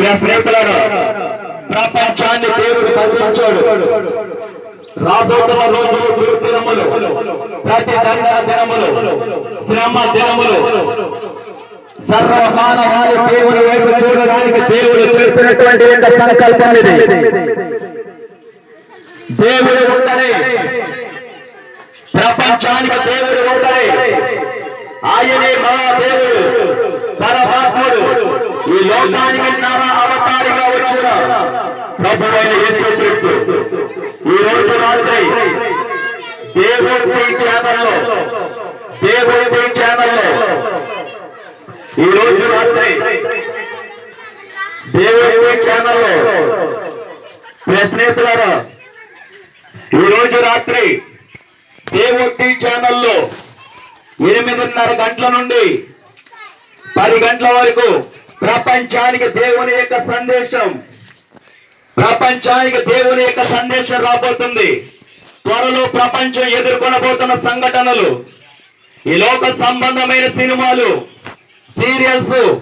ప్రియ స్నేహితులారా ప్రపంచాన్ని దేవుడు కదిలించాడు రాబోతున్న రోజులు దుర్దినములు ప్రతి దండన దినములు శ్రమ దినములు. సర్వ మానవాళి దేవుని వైపు చూడడానికి దేవుడు చేసినటువంటి యొక్క సంకల్పం ఇది. దేవుడు ఉండని ప్రపంచానికి దేవుడు ఉండని ఆయనే మా దేవుడు తన ఈ లోకానికి నర అవతారిగా వచ్చిన ప్రభువైన యేసుక్రీస్తు. ఈ రోజు రాత్రి దేవుడి ఛానల్లో దేవుడి ఛానల్లో ఈ రోజు రాత్రి దేవుడి ఛానల్లో స్నేహితులారా ఈ రోజు రాత్రి దేవుడి ఛానల్లో ఎనిమిదిన్నర గంటల నుండి పది గంటల వరకు ప్రపంచానికి దేవుని యొక్క సందేశం. ప్రపంచానికి దేవుని యొక్క సందేశం రాబోతుంది. త్వరలో ప్రపంచం ఎదుర్కొనబోతున్న సంఘటనలు. ఈ లోక సంబంధమైన సినిమాలు సీరియల్స్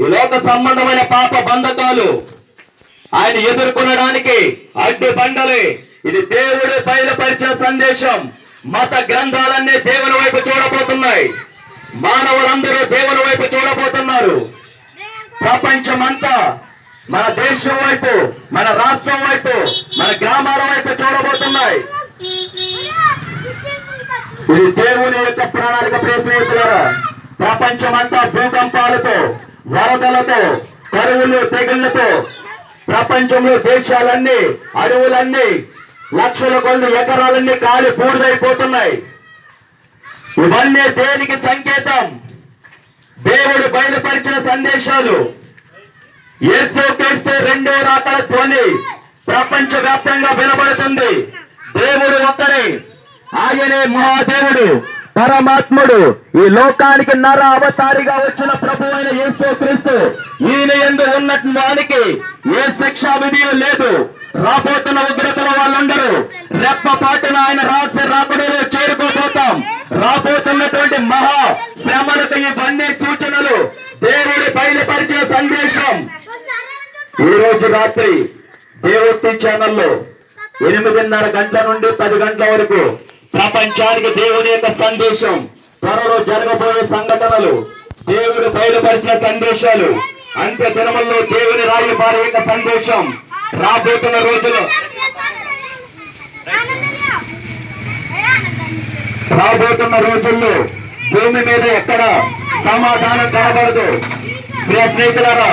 ఈ లోక సంబంధమైన పాప బంధకాలు ఆయన ఎదుర్కొనడానికి అడ్డు బండలే. ఇది దేవుడు బయలుపరిచే సందేశం. మత గ్రంథాలన్నీ దేవుని వైపు చూడబోతున్నాయి. మానవులందరూ దేవుని వైపు చూడబోతున్నారు. ప్రపంచమంతా మన దేశం వైపు మన రాష్ట్రం వైపు మన గ్రామాల వైపు చూడబోతున్నాయి. ఇది దేవుని యొక్క ప్రణాళిక ప్రియ ప్రపంచమంతా భూకంపాలతో వరదలతో కరువులు తెగుళ్ళతో ప్రపంచంలో దేశాలన్నీ అడవులన్నీ లక్షల కొన్ని ఎకరాలన్నీ కాలి బూడిదైపోతున్నాయి ఇవన్నీ దేనికి సంకేతం? దేవుడు సందేశాలు. యేసు క్రీస్తు రెండో రాకల ధ్వని ప్రపంచ వ్యాప్తంగా వినబడుతుంది. దేవుడు ఒక్కడే. ఆయనే మహాదేవుడు పరమాత్ముడు. ఈ లోకానికి నర అవతారిగా వచ్చిన ప్రభు అయిన యేసు క్రీస్తు ఈయన ఎందు ఉన్న వానికి ఏ శిక్షా విధి లేదు. రాబోతున్న ఉగ్రతల వాళ్ళు ఈ రోజు రాత్రి దేవోక్తి ఛానల్లో ఎనిమిదిన్నర గంటల నుండి పది గంటల వరకు ప్రపంచానికి దేవుని యొక్క సందేశం త్వరలో జరగబోయే సంఘటనలు దేవుడు బయలుపరిచిన సందేశాలు అంత్య దినముల్లో దేవుని రాయి యొక్క సందేశం రాబోతున్న రోజులు రాబోతున్న రోజుల్లో భూమి మీద ఎక్కడ సమాధానం కనబడదు. ప్రియ స్నేహితులారా